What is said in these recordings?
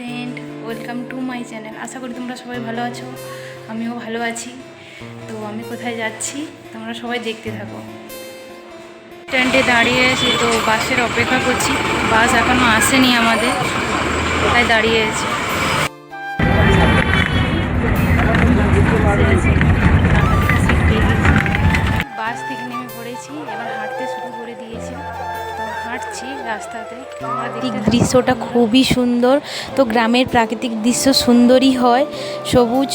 Friend welcome to my channel আশা করি তোমরা সবাই ভালো আছো, আমিও ভালো আছি। তো আমি কোথায় যাচ্ছি, তোমরা সবাই দেখতে থাকো। স্ট্যান্ডে দাঁড়িয়ে আছি তো বাসের অপেক্ষা করছি, বাস এখনও আসেনি আমাদের, তাই দাঁড়িয়ে আছি। বাস থেকে নেমে পড়েছি, এবার হাঁটতে শুরু করে দিয়েছি। হাঁটছি রাস্তাতে। দৃশ্যটা খুবই সুন্দর। তো গ্রামের প্রাকৃতিক দৃশ্য সুন্দরই হয় সবুজ।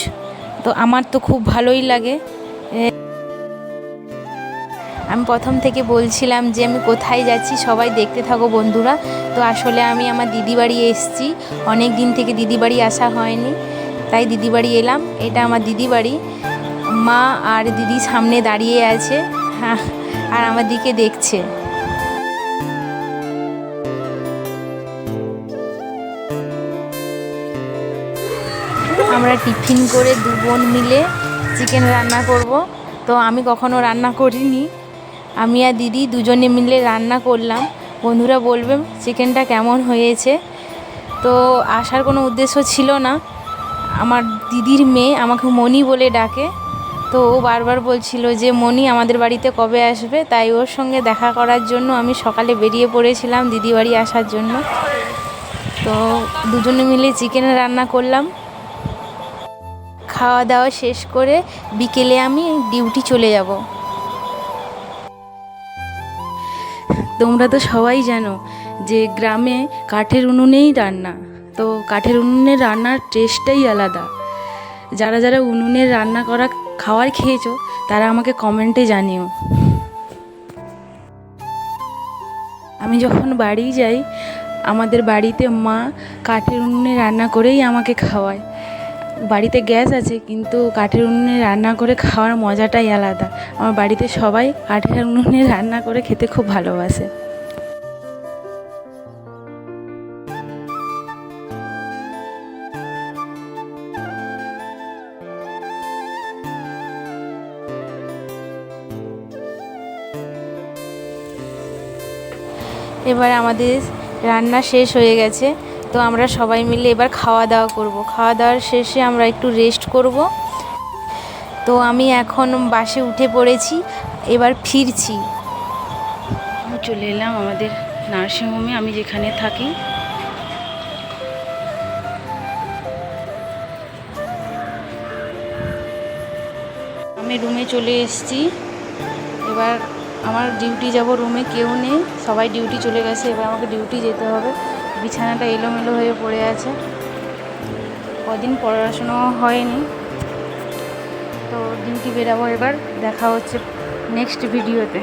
তো আমার তো খুব ভালোই লাগে। আমি প্রথম থেকে বলছিলাম যে আমি কোথায় যাচ্ছি সবাই দেখতে থাকো বন্ধুরা। তো আসলে আমি আমার দিদি বাড়ি এসেছি। অনেক দিন থেকে দিদি বাড়ি আসা হয়নি তাই দিদি বাড়ি এলাম। এটা আমার দিদি বাড়ি। মা আর দিদি সামনে দাঁড়িয়ে আছে হ্যাঁ, আর আমার দিকে দেখছে। আমরা টিফিন করে দু বোন মিলে চিকেন রান্না করব। তো আমি কখনো রান্না করিনি। আমি আর দিদি দুজনে মিলে রান্না করলাম। বন্ধুরা বলবেন চিকেনটা কেমন হয়েছে? তো আসার কোনো উদ্দেশ্য ছিল না। আমার দিদির মেয়ে আমাকে মনি বলে ডাকে। তো ও বারবার বলছিল যে মনি আমাদের বাড়িতে কবে আসবে? তাই ওর সঙ্গে দেখা করার জন্য আমি সকালে বেরিয়ে পড়েছিলাম দিদি বাড়ি আসার জন্য। তো দুজনে মিলে চিকেন রান্না করলাম। খাওয়া দাওয়া শেষ করে বিকেলে আমি ডিউটি চলে যাব। তোমরা তো সবাই জানো যে গ্রামে কাঠের উনুনেই রান্না। তো কাঠের উনুনের রান্নার টেস্টটাই আলাদা। যারা যারা উনুনের রান্না করা খাবার খেয়েছো, তারা আমাকে কমেন্টে জানিও। আমি যখন বাড়ি যাই, আমাদের বাড়িতে মা কাঠের উনুনে রান্না করেই আমাকে খাওয়ায়। বাড়িতে গ্যাস আছে, কিন্তু কাঠের উনুনে রান্না করে খাওয়ার মজাটাই আলাদা। আমার বাড়িতে সবাই কাঠের উনুনে রান্না করে খেতে খুব ভালোবাসে। এবার আমাদের রান্না শেষ হয়ে গেছে। তো আমরা সবাই মিলে এবার খাওয়া দাওয়া করব। খাওয়া দাওয়ার শেষে আমরা একটু রেস্ট করব। তো আমি এখন বাসে উঠে পড়েছি, এবার ফিরছি। আমি চলে এলাম আমাদের নার্সিংহোমে, আমি যেখানে থাকি। আমি রুমে চলে এসেছি। এবার আমার ডিউটি যাব রুমে কেউ নেই, সবাই ডিউটি চলে গেছে, এবার আমাকে ডিউটি যেতে হবে। বিছানাটা এলোমেলো হয়ে পড়ে আছে। কদিন পড়াশুনো হয়নি। তো ডিউটি বেরাবো এবার। দেখা হচ্ছে নেক্সট ভিডিওতে